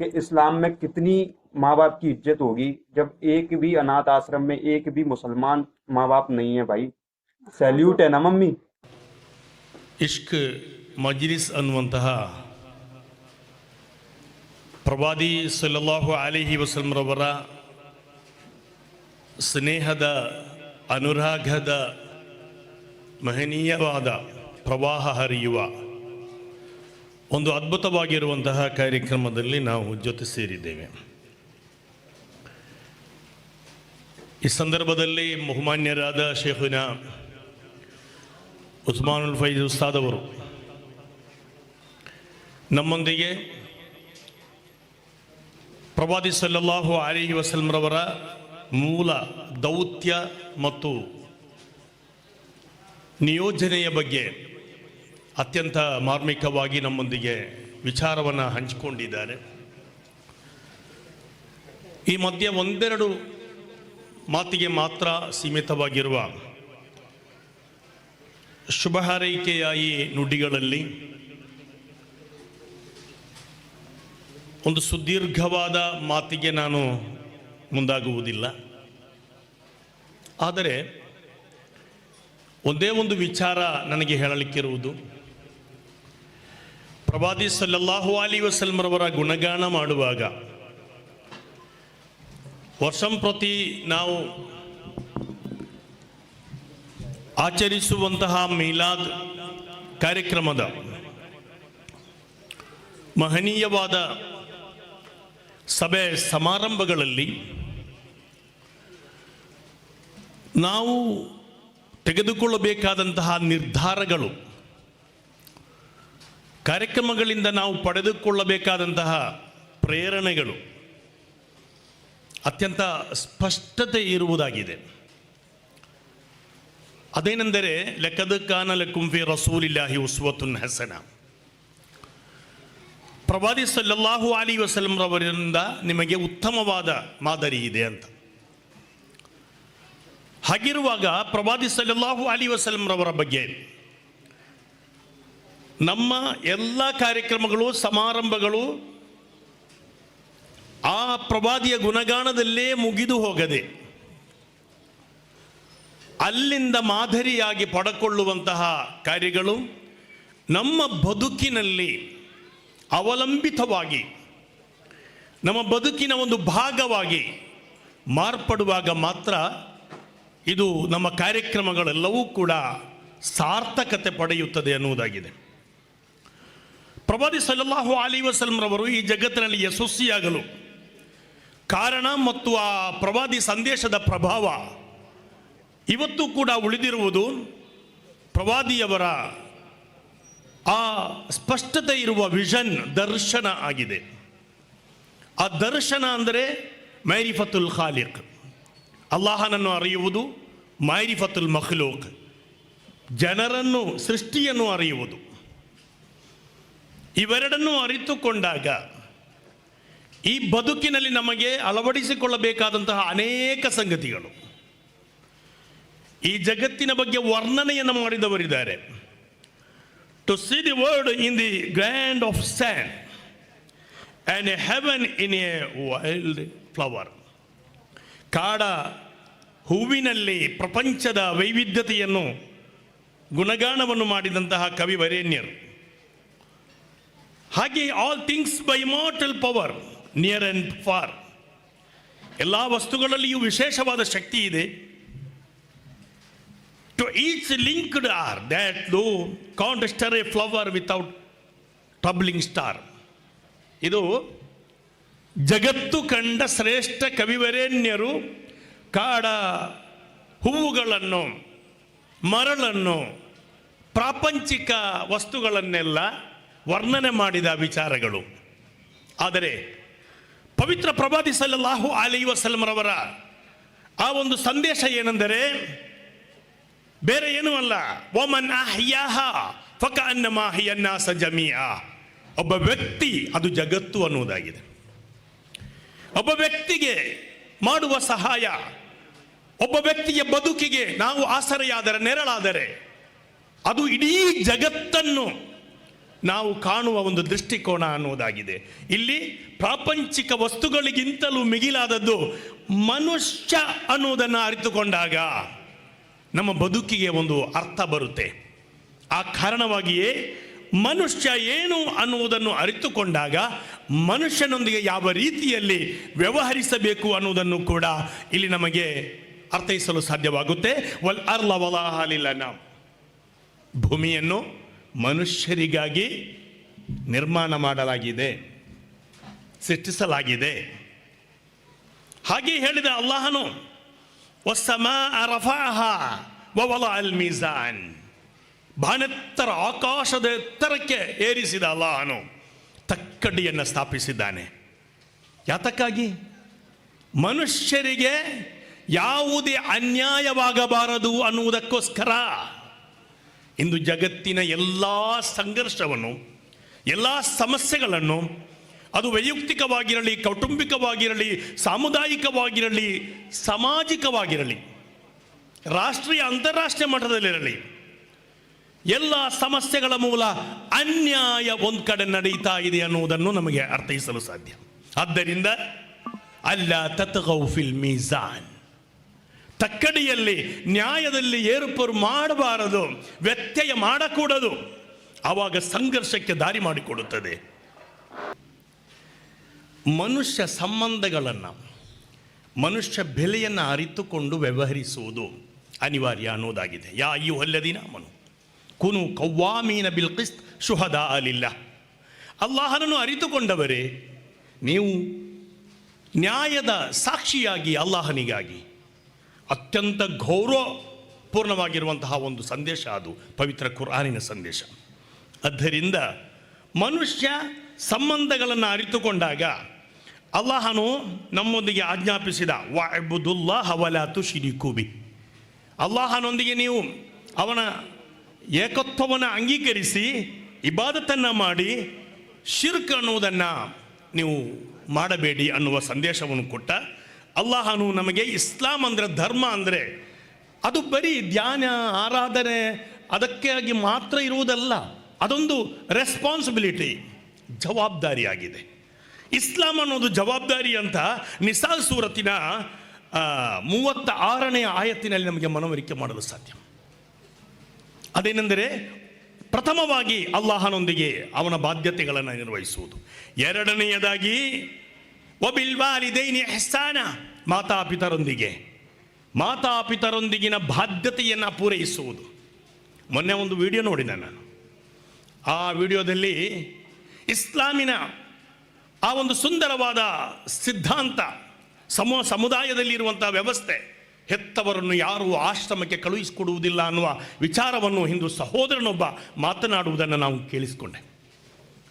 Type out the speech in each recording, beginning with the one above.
कि इस्लाम में कितनी माँ बाप की इज्जत होगी जब एक भी अनाथ आश्रम में एक भी मुसलमान माँ बाप नहीं है भाई सैल्यूट है ना मम्मी ಇಷ್ಕ್ ಮಜ್ಲಿಸ್ ಅನ್ನುವಂತಹ ಪ್ರವಾದಿ ಸಲ್ಲಲ್ಲಾಹು ಅಲಿಹಿ ವಸಲ್ಮರವರ ಸ್ನೇಹದ ಅನುರಾಗದ ಮಹನೀಯವಾದ ಪ್ರವಾಹ ಹರಿಯುವ ಒಂದು ಅದ್ಭುತವಾಗಿರುವಂತಹ ಕಾರ್ಯಕ್ರಮದಲ್ಲಿ ನಾವು ಜೊತೆ ಸೇರಿದ್ದೇವೆ. ಈ ಸಂದರ್ಭದಲ್ಲಿ ಬಹುಮಾನ್ಯರಾದ ಶೇಖುನ ಉಸ್ಮಾನುಲ್ ಫೈಜ್ ಉಸ್ತಾದ್ ಅವರು, ನಮ್ಮೊಂದಿಗೆ ಪ್ರವಾದಿ ಸಲ್ಲಲ್ಲಾಹು ಅಲಿಹಿ ವಸಲ್ಮರವರ ಮೂಲ ದೌತ್ಯ ಮತ್ತು ನಿಯೋಜನೆಯ ಬಗ್ಗೆ ಅತ್ಯಂತ ಮಾರ್ಮಿಕವಾಗಿ ನಮ್ಮೊಂದಿಗೆ ವಿಚಾರವನ್ನು ಹಂಚಿಕೊಂಡಿದ್ದಾರೆ. ಈ ಮಧ್ಯೆ ಒಂದೆರಡು ಮಾತಿಗೆ ಮಾತ್ರ ಸೀಮಿತವಾಗಿರುವ ಶುಭ ಹಾರೈಕೆಯ ನುಡಿಗಳಲ್ಲಿ ಒಂದು ಸುದೀರ್ಘವಾದ ಮಾತಿಗೆ ನಾನು ಮುಂದಾಗುವುದಿಲ್ಲ. ಆದರೆ ಒಂದೇ ಒಂದು ವಿಚಾರ ನನಗೆ ಹೇಳಲಿಕ್ಕಿರುವುದು. ಪ್ರವಾದಿ ಸಲ್ಲಲ್ಲಾಹು ಅಲಿ ವಸಲ್ಮರವರ ಗುಣಗಾನ ಮಾಡುವಾಗ ವರ್ಷಂಪ್ರತಿ ನಾವು ಆಚರಿಸುವಂತಹ ಮೀಲಾದ್ ಕಾರ್ಯಕ್ರಮದ ಮಹನೀಯವಾದ ಸಭೆ ಸಮಾರಂಭಗಳಲ್ಲಿ ನಾವು ತೆಗೆದುಕೊಳ್ಳಬೇಕಾದಂತಹ ನಿರ್ಧಾರಗಳು ಕಾರ್ಯಕ್ರಮಗಳಿಂದ ನಾವು ಪಡೆದುಕೊಳ್ಳಬೇಕಾದಂತಹ ಪ್ರೇರಣೆಗಳು ಅತ್ಯಂತ ಸ್ಪಷ್ಟತೆ ಇರುವುದಾಗಿದೆ. ಅದೇನೆಂದರೆ ಲೆಕ್ಕದ ಕಾನಲ ಕುಂಫಿ ರಸೂಲಿಲ್ಲಾಹಿ ಉಸ್ವತುನ್ ಹಸನ. ಪ್ರವಾದಿ ಸಲ್ಲಲ್ಲಾಹು ಅಲಿ ವಸಲಂರವರಿಂದ ನಿಮಗೆ ಉತ್ತಮವಾದ ಮಾದರಿ ಇದೆ ಅಂತ. ಹಾಗಿರುವಾಗ ಪ್ರವಾದಿ ಸಲ್ಲಲ್ಲಾಹು ಅಲಿ ವಸಲಂರವರ ಬಗ್ಗೆ ನಮ್ಮ ಎಲ್ಲ ಕಾರ್ಯಕ್ರಮಗಳು, ಸಮಾರಂಭಗಳು ಆ ಪ್ರವಾದಿಯ ಗುಣಗಾನದಲ್ಲೇ ಮುಗಿದು ಹೋಗದೆ ಅಲ್ಲಿಂದ ಮಾದರಿಯಾಗಿ ಪಡಕೊಳ್ಳುವಂತಹ ಕಾರ್ಯಗಳು ನಮ್ಮ ಬದುಕಿನಲ್ಲಿ ಅವಲಂಬಿತವಾಗಿ, ನಮ್ಮ ಬದುಕಿನ ಒಂದು ಭಾಗವಾಗಿ ಮಾರ್ಪಡುವಾಗ ಮಾತ್ರ ಇದು ನಮ್ಮ ಕಾರ್ಯಕ್ರಮಗಳೆಲ್ಲವೂ ಕೂಡ ಸಾರ್ಥಕತೆ ಪಡೆಯುತ್ತದೆ ಅನ್ನುವುದಾಗಿದೆ. ಪ್ರವಾದಿ ಸಲ್ಲಲ್ಲಾಹು ಅಲಿ ವಸಲ್ಮರವರು ಈ ಜಗತ್ತಿನಲ್ಲಿ ಯಶಸ್ವಿಯಾಗಲು ಕಾರಣ ಮತ್ತು ಆ ಪ್ರವಾದಿ ಸಂದೇಶದ ಪ್ರಭಾವ ಇವತ್ತು ಕೂಡ ಉಳಿದಿರುವುದು ಪ್ರವಾದಿಯವರ ಆ ಸ್ಪಷ್ಟತೆ ಇರುವ ವಿಷನ್ ದರ್ಶನ ಆಗಿದೆ. ಆ ದರ್ಶನ ಅಂದರೆ ಮೈರಿಫತುಲ್ ಖಾಲಿಕ್. ಅಲ್ಲಾಹನನ್ನು ಅರಿಯುವುದು ಮೈರಿಫತುಲ್ ಮಖ್ಲೂಕ್. ಜನರನ್ನು, ಸೃಷ್ಟಿಯನ್ನು ಅರಿಯುವುದು. ಇವೆರಡನ್ನೂ ಅರಿತುಕೊಂಡಾಗ ಈ ಬದುಕಿನಲ್ಲಿ ನಮಗೆ ಅಳವಡಿಸಿಕೊಳ್ಳಬೇಕಾದಂತಹ ಅನೇಕ ಸಂಗತಿಗಳು. ಈ ಜಗತ್ತಿನ ಬಗ್ಗೆ ವರ್ಣನೆಯನ್ನು ಮಾಡಿದವರಿದ್ದಾರೆ. To see the world in the grand of sand and a heaven in a wild flower ಕಾಡ ಹೂವಿನಲ್ಲಿ ಪ್ರಪಂಚದ ವೈವಿಧ್ಯತೆಯನ್ನು ಗುಣಗಾನವನ್ನು ಮಾಡಿದಂತಹ ಕವಿ ವರೇಣ್ಯರು. ಹಾಗೆ all things by immortal power near and far ಎಲ್ಲ ವಸ್ತುಗಳಲ್ಲಿಯೂ ವಿಶೇಷವಾದ ಶಕ್ತಿ ಇದೆ. To each linked are that though contester a flower without without star ಇದು ಜಗತ್ತು ಕಂಡ ಶ್ರೇಷ್ಠ ಕವಿವರೇಣ್ಯರು ಕಾಡ ಹೂವುಗಳನ್ನು, ಮರಳನ್ನು, ಪ್ರಾಪಂಚಿಕ ವಸ್ತುಗಳನ್ನೆಲ್ಲ ವರ್ಣನೆ ಮಾಡಿದ ವಿಚಾರಗಳು. ಆದರೆ, ಪವಿತ್ರ ಪ್ರಭಾತಿ ಸಲ್ಲಾಹು ಅಲಿ ವಸಲ್ಮರವರ ಆ ಒಂದು ಸಂದೇಶ ಏನೆಂದರೆ, ಬೇರೆ ಏನೂ ಅಲ್ಲ. ಓಮನ್ ಫಕ ಅನ್ನ ಮಾಹಿಯನ್ನಾಸ ಜಮೀಆ ಒಬ್ಬ ವ್ಯಕ್ತಿ ಅದು ಜಗತ್ತು ಅನ್ನುವುದಾಗಿದೆ. ಒಬ್ಬ ವ್ಯಕ್ತಿಗೆ ಮಾಡುವ ಸಹಾಯ, ಒಬ್ಬ ವ್ಯಕ್ತಿಯ ಬದುಕಿಗೆ ನಾವು ಆಸರೆಯಾದರೆ, ನೆರಳಾದರೆ, ಅದು ಇಡೀ ಜಗತ್ತನ್ನು ನಾವು ಕಾಣುವ ಒಂದು ದೃಷ್ಟಿಕೋನ ಅನ್ನುವುದಾಗಿದೆ ಇಲ್ಲಿ ಪ್ರಾಪಂಚಿಕ ವಸ್ತುಗಳಿಗಿಂತಲೂ ಮಿಗಿಲಾದದ್ದು ಮನುಷ್ಯ ಅನ್ನುವುದನ್ನು ಅರಿತುಕೊಂಡಾಗ ನಮ್ಮ ಬದುಕಿಗೆ ಒಂದು ಅರ್ಥ ಬರುತ್ತೆ. ಆ ಕಾರಣವಾಗಿಯೇ ಮನುಷ್ಯ ಏನು ಅನ್ನುವುದನ್ನು ಅರಿತುಕೊಂಡಾಗ ಮನುಷ್ಯನೊಂದಿಗೆ ಯಾವ ರೀತಿಯಲ್ಲಿ ವ್ಯವಹರಿಸಬೇಕು ಅನ್ನುವುದನ್ನು ಕೂಡ ಇಲ್ಲಿ ನಮಗೆ ಅರ್ಥೈಸಲು ಸಾಧ್ಯವಾಗುತ್ತೆ. ವಲ್ ಅರ್ಲ ವಲಾಹಲಿಲ್ಲ ಭೂಮಿಯನ್ನು ಮನುಷ್ಯರಿಗಾಗಿ ನಿರ್ಮಾಣ ಮಾಡಲಾಗಿದೆ, ಸೃಷ್ಟಿಸಲಾಗಿದೆ. ಹಾಗೆ ಹೇಳಿದ ಅಲ್ಲಾಹನು ಅಲ್ ಮೀಸಾನ್ ಬಾನೆತ್ತರ ಆಕಾಶದ ಎತ್ತರಕ್ಕೆ ಏರಿಸಿದ ಅಲ್ಲಾಹನು ತಕ್ಕಡಿಯನ್ನು ಸ್ಥಾಪಿಸಿದ್ದಾನೆ. ಯಾತಕ್ಕಾಗಿ? ಮನುಷ್ಯರಿಗೆ ಯಾವುದೇ ಅನ್ಯಾಯವಾಗಬಾರದು ಅನ್ನುವುದಕ್ಕೋಸ್ಕರ. ಇಂದು ಜಗತ್ತಿನ ಎಲ್ಲ ಸಂಘರ್ಷವನ್ನು, ಎಲ್ಲ ಸಮಸ್ಯೆಗಳನ್ನು, ಅದು ವೈಯಕ್ತಿಕವಾಗಿರಲಿ, ಕೌಟುಂಬಿಕವಾಗಿರಲಿ, ಸಾಮುದಾಯಿಕವಾಗಿರಲಿ, ಸಾಮಾಜಿಕವಾಗಿರಲಿ, ರಾಷ್ಟ್ರೀಯ ಅಂತಾರಾಷ್ಟ್ರೀಯ ಮಟ್ಟದಲ್ಲಿರಲಿ, ಎಲ್ಲ ಸಮಸ್ಯೆಗಳ ಮೂಲ ಅನ್ಯಾಯ ಒಂದು ಕಡೆ ನಡೀತಾ ಇದೆ ಅನ್ನುವುದನ್ನು ನಮಗೆ ಅರ್ಥೈಸಲು ಸಾಧ್ಯ. ಆದ್ದರಿಂದ ಅಲ್ಲ ತತ್ಗೌ ಫಿಲ್ ಮೀಜಾನ್ ತಕ್ಕಡಿಯಲ್ಲಿ, ನ್ಯಾಯದಲ್ಲಿ ಏರುಪೇರು ಮಾಡಬಾರದು, ವ್ಯತ್ಯಯ ಮಾಡಕೂಡದು. ಆವಾಗ ಸಂಘರ್ಷಕ್ಕೆ ದಾರಿ ಮಾಡಿಕೊಡುತ್ತದೆ. ಮನುಷ್ಯ ಸಂಬಂಧಗಳನ್ನು, ಮನುಷ್ಯ ಬೆಲೆಯನ್ನು ಅರಿತುಕೊಂಡು ವ್ಯವಹರಿಸುವುದು ಅನಿವಾರ್ಯ ಅನ್ನೋದಾಗಿದೆ. ಯಾ ಈ ಹೊಲ್ಲದಿನ ಮನು. ಕುನು ಕವ್ವಾಮೀನ ಬಿಲ್ ಕಿಸ್ತ್ ಶುಹದ ಅಲಿಲ್ಲ. ಅಲ್ಲಾಹನನ್ನು ಅರಿತುಕೊಂಡವರೇ, ನೀವು ನ್ಯಾಯದ ಸಾಕ್ಷಿಯಾಗಿ ಅಲ್ಲಾಹನಿಗಾಗಿ ಅತ್ಯಂತ ಗೌರವಪೂರ್ಣವಾಗಿರುವಂತಹ ಒಂದು ಸಂದೇಶ ಅದು, ಪವಿತ್ರ ಕುರಾನಿನ ಸಂದೇಶ. ಆದ್ದರಿಂದ ಮನುಷ್ಯ ಸಂಬಂಧಗಳನ್ನು ಅರಿತುಕೊಂಡಾಗ ಅಲ್ಲಾಹನು ನಮ್ಮೊಂದಿಗೆ ಆಜ್ಞಾಪಿಸಿದ ವಾಯ್ಬುದುಲ್ಲಾ ಹವಲಾತು ಶಿರಿ ತುಶಿರಿಕುಬಿ ಅಲ್ಲಾಹನೊಂದಿಗೆ ನೀವು ಅವನ ಏಕತ್ವವನ್ನು ಅಂಗೀಕರಿಸಿ, ಇಬಾದತನ್ನು ಮಾಡಿ, ಶಿರ್ಕ್ ಅನ್ನುವುದನ್ನು ನೀವು ಮಾಡಬೇಡಿ ಅನ್ನುವ ಸಂದೇಶವನ್ನು ಕೊಟ್ಟ ಅಲ್ಲಾಹನು ನಮಗೆ ಇಸ್ಲಾಂ ಅಂದರೆ ಧರ್ಮ ಅಂದರೆ ಅದು ಬರೀ ಧ್ಯಾನ ಆರಾಧನೆ ಅದಕ್ಕಾಗಿ ಮಾತ್ರ ಇರುವುದಲ್ಲ ಅದೊಂದು ರೆಸ್ಪಾನ್ಸಿಬಿಲಿಟಿ ಜವಾಬ್ದಾರಿಯಾಗಿದೆ. ಇಸ್ಲಾಂ ಅನ್ನೋದು ಜವಾಬ್ದಾರಿ ಅಂತ ನಿಸಾಲ್ ಸೂರತ್ತಿನ ಆ, ಮೂವತ್ತ ಆರನೇ ಆಯತ್ತಿನಲ್ಲಿ ನಮಗೆ ಮನವರಿಕೆ ಮಾಡಲು ಸಾಧ್ಯ. ಅದೇನೆಂದರೆ ಪ್ರಥಮವಾಗಿ ಅಲ್ಲಾಹನೊಂದಿಗೆ ಅವನ ಬಾಧ್ಯತೆಗಳನ್ನು ನಿರ್ವಹಿಸುವುದು. ಎರಡನೆಯದಾಗಿ ಒಬಿಲ್ವಾಲಿದೈನಿ ಹೆಸ್ತಾನ ಮಾತಾಪಿತರೊಂದಿಗೆ. ಮಾತಾಪಿತರೊಂದಿಗಿನ ಬಾಧ್ಯತೆಯನ್ನು ಪೂರೈಸುವುದು. ಮೊನ್ನೆ ಒಂದು ವಿಡಿಯೋ ನೋಡಿದೆ ನಾನು. ಆ ವಿಡಿಯೋದಲ್ಲಿ ಇಸ್ಲಾಮಿನ ಆ ಒಂದು ಸುಂದರವಾದ ಸಿದ್ಧಾಂತ ಸಮ ಸಮುದಾಯದಲ್ಲಿರುವಂಥ ವ್ಯವಸ್ಥೆ ಹೆತ್ತವರನ್ನು ಯಾರೂ ಆಶ್ರಮಕ್ಕೆ ಕಳುಹಿಸಿಕೊಡುವುದಿಲ್ಲ ಅನ್ನುವ ವಿಚಾರವನ್ನು ಹಿಂದೂ ಸಹೋದರನೊಬ್ಬ ಮಾತನಾಡುವುದನ್ನು ನಾವು ಕೇಳಿಸಿಕೊಂಡೆ.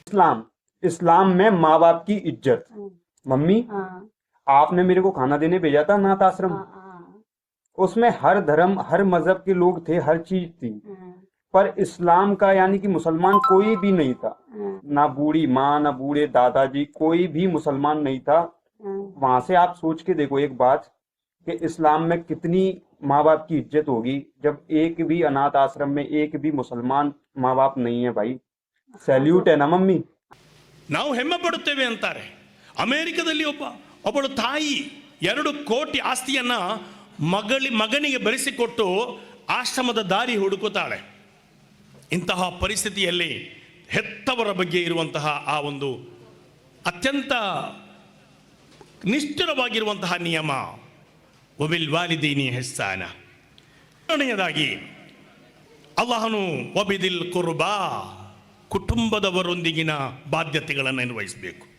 ಇಸ್ಲಾಂ ಇಸ್ಲಾಂ ಮೇ ಮಾ ಬಾಪ್ ಕಿ ಇಜ್ಜತ್. मम्मी हाँ आपने मेरे को खाना देने भेजा था अनाथ आश्रम हाँ हाँ उसमें हर धर्म हर मजहब के लोग थे हर चीज थी हाँ, पर इस्लाम का यानी कि मुसलमान कोई भी नहीं था हाँ, ना बूढ़ी माँ ना बूढ़े दादाजी कोई भी मुसलमान नहीं था हाँ, वहां से आप सोच के देखो एक बात कि इस्लाम में कितनी माँ बाप की इज्जत होगी जब एक भी अनाथ आश्रम में एक भी मुसलमान माँ बाप नहीं है भाई सैल्यूट है ना मम्मी ನಾವು ಹೆಮ್ಮೆ ಪಡುತ್ತೇವೆ ಅಂತಾರೆ ಅಮೆರಿಕದಲ್ಲಿ ಒಬ್ಬ, ಒಬ್ಬಳು ತಾಯಿ ಎರಡು ಕೋಟಿ ಆಸ್ತಿಯನ್ನು ಮಗಳಿ, ಮಗನಿಗೆ ಬರೆಸಿಕೊಟ್ಟು ಆಶ್ರಮದ ದಾರಿ ಹುಡುಕುತ್ತಾಳೆ. ಇಂತಹ ಪರಿಸ್ಥಿತಿಯಲ್ಲಿ ಹೆತ್ತವರ ಬಗ್ಗೆ ಇರುವಂತಹ ಆ ಒಂದು ಅತ್ಯಂತ ನಿಷ್ಠುರವಾಗಿರುವಂತಹ ನಿಯಮ ಒಬಿಲ್ ವಾಲಿದೀನಿ ಹೆಸ್ಸಾನ ಎರಡನೆಯದಾಗಿ, ಅಲ್ಲಾಹನು ಒಬಿದಿಲ್ ಕುರ್ಬಾ ಕುಟುಂಬದವರೊಂದಿಗಿನ ಬಾಧ್ಯತೆಗಳನ್ನು ನಿರ್ವಹಿಸಬೇಕು.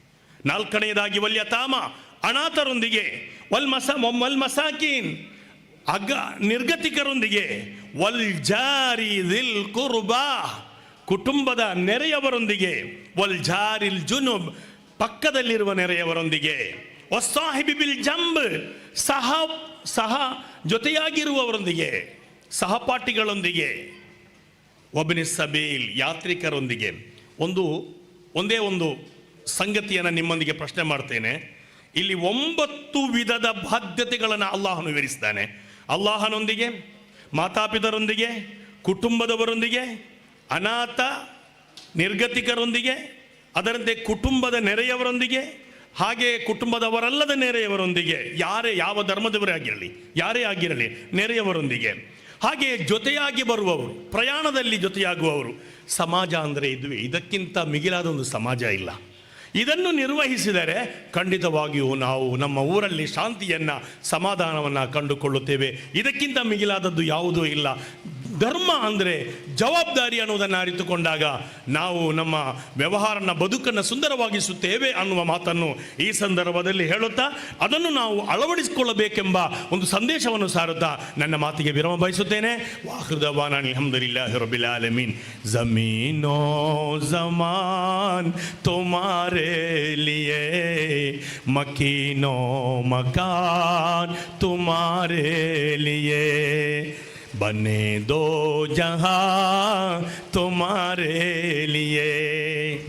ನಾಲ್ಕನೆಯದಾಗಿ ವಲ್ಯತಾಮ ಅನಾಥರೊಂದಿಗೆ ವಲ್ ಮಸ ವಲ್ ಮಸಾಕೀನ್ ಅಗ, ನಿರ್ಗತಿಕರೊಂದಿಗೆ ವಲ್ ಜಾರಿ ದಿಲ್ ಕುರುಬಾ, ಕುಟುಂಬದ ನೆರೆಯವರೊಂದಿಗೆ ವಲ್ ಜಾರಿಲ್ ಜುನುಬ್, ಪಕ್ಕದಲ್ಲಿರುವ ನೆರೆಯವರೊಂದಿಗೆ ಬಿಲ್ ಜಂಬ್, ಸಹ ಸಹ ಜೊತೆಯಾಗಿರುವವರೊಂದಿಗೆ, ಸಹಪಾಠಿಗಳೊಂದಿಗೆ ಒಬ್ಬನಿ ಸಬೇಲ್ ಯಾತ್ರಿಕರೊಂದಿಗೆ, ಒಂದು, ಒಂದೇ ಒಂದು ಸಂಗತಿಯನ್ನು ನಿಮ್ಮೊಂದಿಗೆ ಪ್ರಶ್ನೆ ಮಾಡ್ತೇನೆ. ಇಲ್ಲಿ ಒಂಬತ್ತು ವಿಧದ ಬಾಧ್ಯತೆಗಳನ್ನು ಅಲ್ಲಾಹನು ವಿವರಿಸಿದ್ದಾನೆ. ಅಲ್ಲಾಹನೊಂದಿಗೆ ಮಾತಾಪಿತರೊಂದಿಗೆ ಕುಟುಂಬದವರೊಂದಿಗೆ, ಅನಾಥ, ನಿರ್ಗತಿಕರೊಂದಿಗೆ, ಅದರಂತೆ ಕುಟುಂಬದ ನೆರೆಯವರೊಂದಿಗೆ, ಹಾಗೆ ಕುಟುಂಬದವರಲ್ಲದ ನೆರೆಯವರೊಂದಿಗೆ, ಯಾರೇ ಯಾವ ಧರ್ಮದವರೇ ಆಗಿರಲಿ, ಯಾರೇ ಆಗಿರಲಿ, ನೆರೆಯವರೊಂದಿಗೆ, ಹಾಗೆ ಜೊತೆಯಾಗಿ ಬರುವವರು, ಪ್ರಯಾಣದಲ್ಲಿ ಜೊತೆಯಾಗುವವರು, ಸಮಾಜ ಅಂದರೆ ಇದುವೆ, ಇದಕ್ಕಿಂತ ಮಿಗಿಲಾದ ಒಂದು ಸಮಾಜ ಇಲ್ಲ. ಇದನ್ನು ನಿರ್ವಹಿಸಿದರೆ ಖಂಡಿತವಾಗಿಯೂ ನಾವು ನಮ್ಮ ಊರಲ್ಲಿ ಶಾಂತಿಯನ್ನು ಸಮಾಧಾನವನ್ನು ಕಂಡುಕೊಳ್ಳುತ್ತೇವೆ. ಇದಕ್ಕಿಂತ ಮಿಗಿಲಾದದ್ದು ಯಾವುದೂ ಇಲ್ಲ. ಧರ್ಮ ಅಂದರೆ ಜವಾಬ್ದಾರಿ ಅನ್ನೋದನ್ನು ಅರಿತುಕೊಂಡಾಗ ನಾವು ನಮ್ಮ ವ್ಯವಹಾರನ ಬದುಕನ್ನು ಸುಂದರವಾಗಿಸುತ್ತೇವೆ ಅನ್ನುವ ಮಾತನ್ನು ಈ ಸಂದರ್ಭದಲ್ಲಿ ಹೇಳುತ್ತಾ ಅದನ್ನು ನಾವು ಅಳವಡಿಸಿಕೊಳ್ಳಬೇಕೆಂಬ ಒಂದು ಸಂದೇಶವನ್ನು ಸಾರುತ್ತಾ ನನ್ನ ಮಾತಿಗೆ ವಿರಮ ಬಯಸುತ್ತೇನೆ. ವಾಹೃದವಾನ ರಬ್ಬಿಲ್ ಜಮೀನೋ ಜಮಾನ್ ತುಮಾರೇಲಿಯೇ ಮಕೀನೋ ಮಕಾನ್ ತುಮಾರೇಲಿಯೇ बने दो जहाँ तुम्हारे लिए